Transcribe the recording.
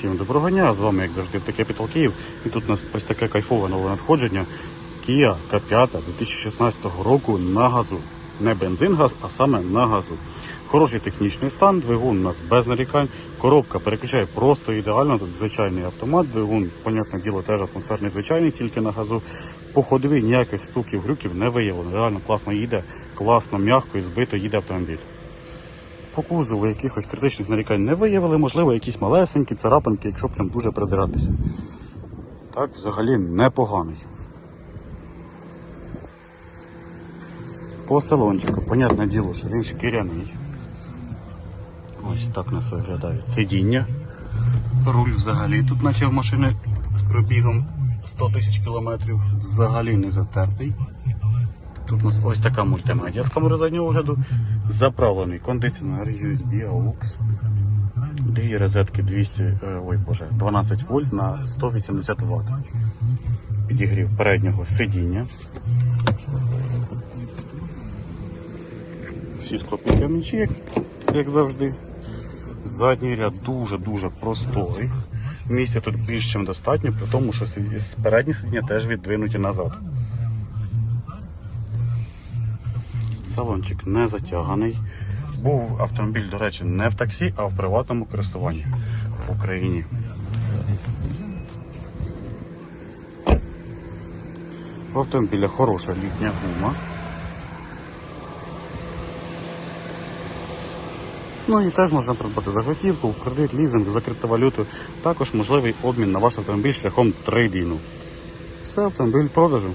Всім доброго дня, з вами, як завжди, ТК Капітал Київ. І тут у нас ось таке кайфове нове надходження. Kia K5 2016 року на газу. Не бензин-газ, а саме на газу. Хороший технічний стан, двигун у нас без нарікань. Коробка переключає просто ідеально. Тут звичайний автомат, двигун, понятне діло, теж атмосферний звичайний, тільки на газу. По ходові ніяких стуків, глюків не виявлено. Реально класно їде, класно, м'яко і збито їде автомобіль. По кузову якихось критичних нарікань не виявили, можливо, якісь малесенькі царапинки, якщо прям дуже придиратися. Так, взагалі непоганий. По салончику, понятне діло, що він шкіряний. Ось так нас виглядає сидіння. Руль взагалі тут, наче в машини з пробігом 100 тисяч кілометрів, взагалі не затертий. Тут у нас ось така мультимедіа з камери заднього огляду. Заправлений кондиціонер USB AUX. Дві розетки 200, е, ой боже, 12 вольт на 180 Вт. Підігрів переднього сидіння. Всі склопідйомничі, як, як завжди. Задній ряд дуже-дуже просторий. Місця тут більш ніж достатньо, при тому, що передні сидіння теж віддвинуті назад. Салончик не затяганий. Був автомобіль, до речі, не в таксі, а в приватному користуванні в Україні. В автомобіля хороша літня гума. Ну і теж можна придбати за готівку, кредит, лізинг, за криптовалюту. Також можливий обмін на ваш автомобіль шляхом трейдіну. Все, автомобіль продажу.